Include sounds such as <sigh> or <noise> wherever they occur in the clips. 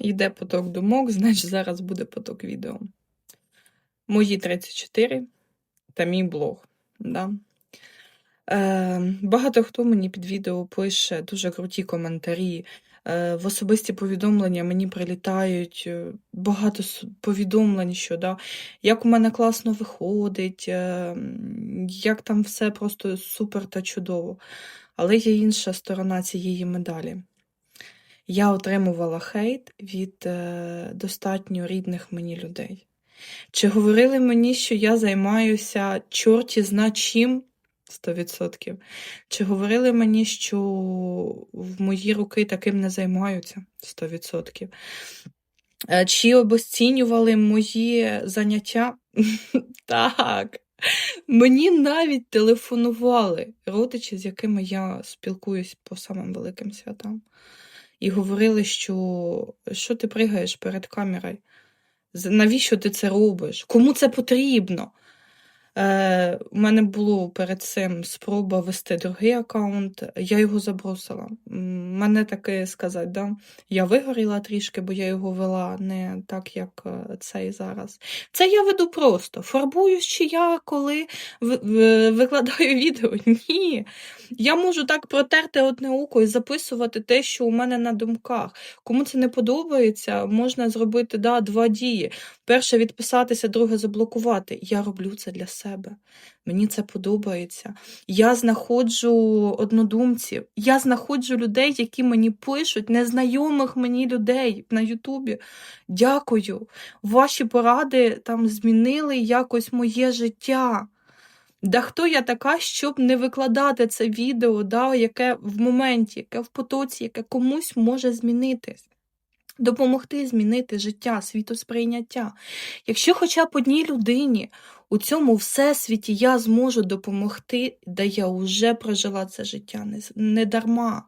Йде поток думок, <laughs> значить зараз буде поток відео. Мої 34 та мій блог. Да? Е, багато хто мені під відео пише дуже круті коментарі. Е, в особисті повідомлення мені прилітають е, багато повідомлень, що да, як у мене класно виходить, е, як там все просто супер та чудово. Але є інша сторона цієї медалі. Я отримувала хейт від е, достатньо рідних мені людей. Чи говорили мені, що я займаюся чорті зна чим 100%? Чи говорили мені, що в мої руки таким не займаються 100%? Е, Чи обесцінювали мої заняття? <laughs> Так. Мені навіть телефонували родичі, з якими я спілкуюсь по самим великим святам. І говорили, що що ти пригаєш перед камерою? Навіщо ти це робиш? Кому це потрібно? Е, у мене було перед цим спроба вести другий аккаунт, я його забросила. Мене таке сказати, да? я вигоріла трішки, бо я його вела не так, як е, цей зараз. Це я веду просто. Фарбуюсь чи я коли ви- ви- викладаю <laughs> відео? Ні. Я можу так протерти одне око і записувати те, що у мене на думках. Кому це не подобається, можна зробити да, два дії. Перше відписатися, друге заблокувати. Я роблю це для себе. Мені це подобається. Я знаходжу однодумців, я знаходжу людей, які мені пишуть, незнайомих мені людей на Ютубі. Дякую. Ваші поради там змінили якось моє життя. Да хто я така, щоб не викладати це відео, да, яке в моменті, яке в потоці, яке комусь може змінитись. Допомогти змінити життя, світосприйняття. Якщо хоча б одній людині у цьому всесвіті я зможу допомогти, да я вже прожила це життя не, дарма.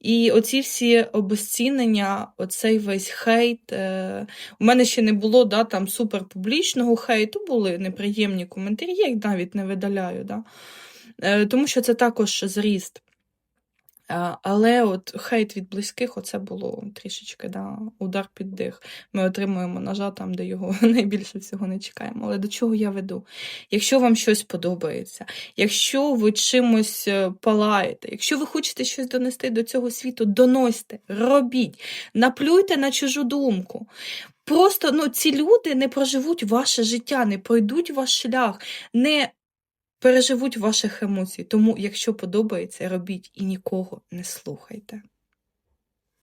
І оці всі обезцінення, оцей весь хейт. Е, у мене ще не було да, там суперпублічного хейту, були неприємні коментарі, я їх навіть не видаляю, да, е, тому що це також зріст. А, Але от хейт від близьких, оце було трішечки да, удар під дих. Ми отримуємо ножа там, де його <laughs> найбільше всього не чекаємо. Але до чого я веду? Якщо вам щось подобається, якщо ви чимось е, палаєте, якщо ви хочете щось донести до цього світу, доносьте, робіть, наплюйте на чужу думку. Просто ну, ці люди не проживуть ваше життя, не пройдуть ваш шлях, не переживуть ваших емоцій. Тому, якщо подобається, робіть і нікого не слухайте.